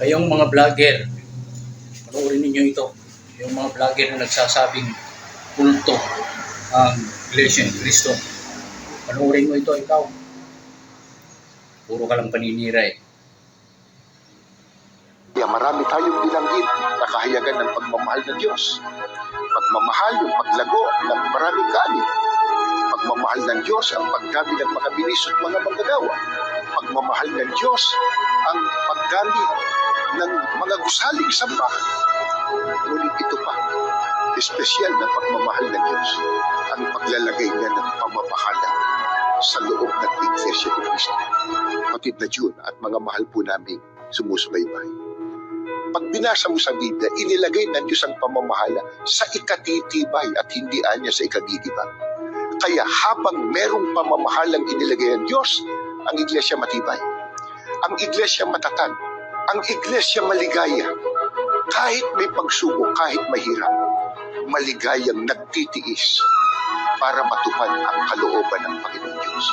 Kayong mga vlogger, panoorin ninyo ito. Yung mga vlogger na nagsasabing kulto ang Iglesia ni Cristo. Panoorin mo ito ikaw. Puro ka lang paninira eh. Kaya marami tayong binanggit na kahayagan ng pagmamahal ng Diyos. Pagmamahal yung paglago ng maraming kanin. Pagmamahal ng Diyos ang paggamit ng mga binis at mga manggagawa. Pagmamahal ng Diyos ang paggamit ng mga gusaling sambahan. Ngunit ito pa, espesyal na pagmamahal ng Diyos ang paglalagay niya ng pamamahala sa loob ng Iglesia ni Cristo. Kapatid na June at mga mahal po namin sumusubaybay. Pag binasa mo sa Biblia, inilagay ng Diyos ang pamamahala sa ikatitibay at hindi anya sa ikadidibag. Kaya habang merong pamamahalang inilagay ng Diyos, ang iglesia matibay. Ang iglesia matatag. Ang iglesia maligaya. Kahit may pagsubok, kahit mahirap, maligayang nagtitiis para matupad ang kalooban ng Panginoon Diyos.